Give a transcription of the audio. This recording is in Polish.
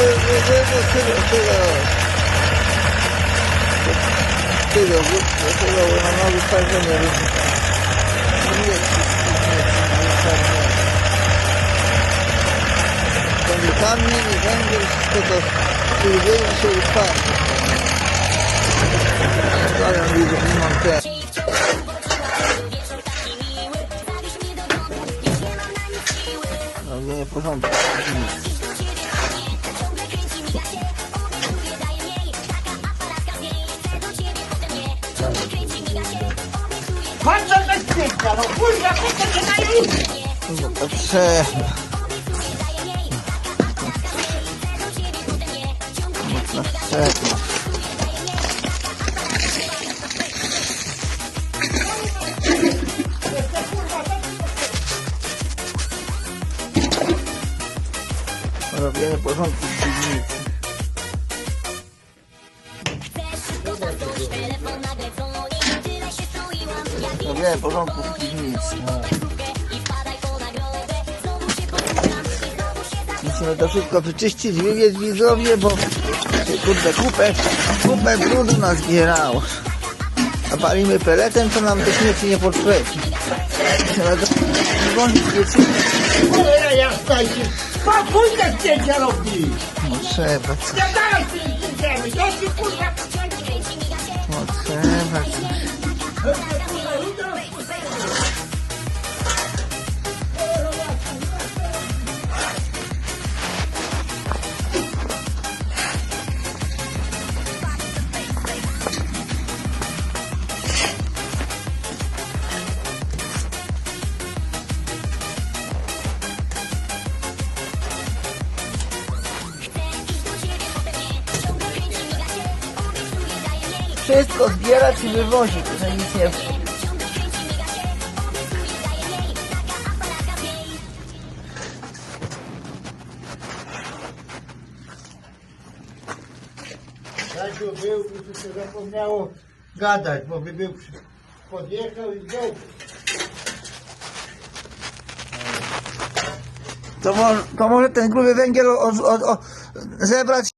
Tego, tego, tego. Tego, tego, bo na nowy także nie wiem. Nie, nie, nie, Będzie kamień i węgiel, wszystko to spróbujemy się upadnie. Ale widzę, nie mam ten. No nie, w porządku. Chodź bezpieczna, no kurwa, co cię daję No to. Robienie porządku w piwnicy. Robienie porządku w piwnicy. Musimy to wszystko wyczyścić, wywieźć widzowie, bo kurde kupę, kupę brudu nas zbierało. A palimy peletem, to nam te śmieci nie podszwepi. Trzeba to włączyć świeci. Cholera jasna idzie. Pa, pójdę zdjęcia robi. No trzeba, co- Ja dalej z tym zdjęciami. To się kurwa no trzeba. coś. Wszystko zbierać i wywozić, że nic nie... Stasiu był i tu się zapomniało gadać, bo by był przy- podjechał i wziął. To, mo, to może ten gruby węgiel o, o, o, zebrać